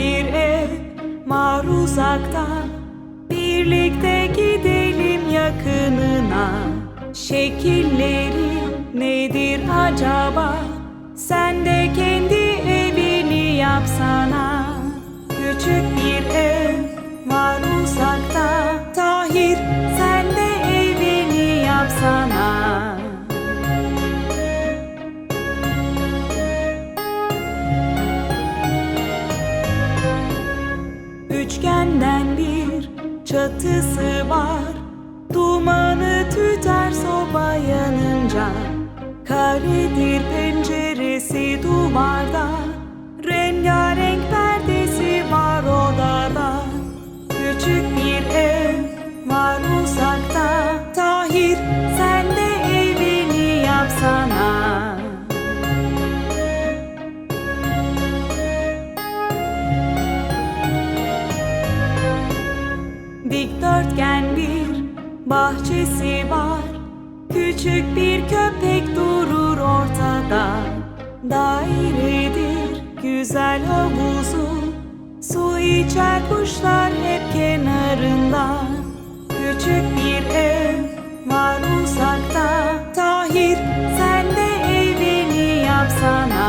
bir ev var uzaktan Birlikte gidelim yakınına Şekilleri nedir acaba? Sendeki Üçgenden bir çatısı var. Dumanı tüter soba yanınca. Karedir penceresi duvarda dörtgen bir bahçesi var. Küçük bir köpek durur ortada. Dairedir güzel havuzu. Su içer kuşlar hep kenarında. Küçük bir ev var uzakta. Tahir sen de evini yapsana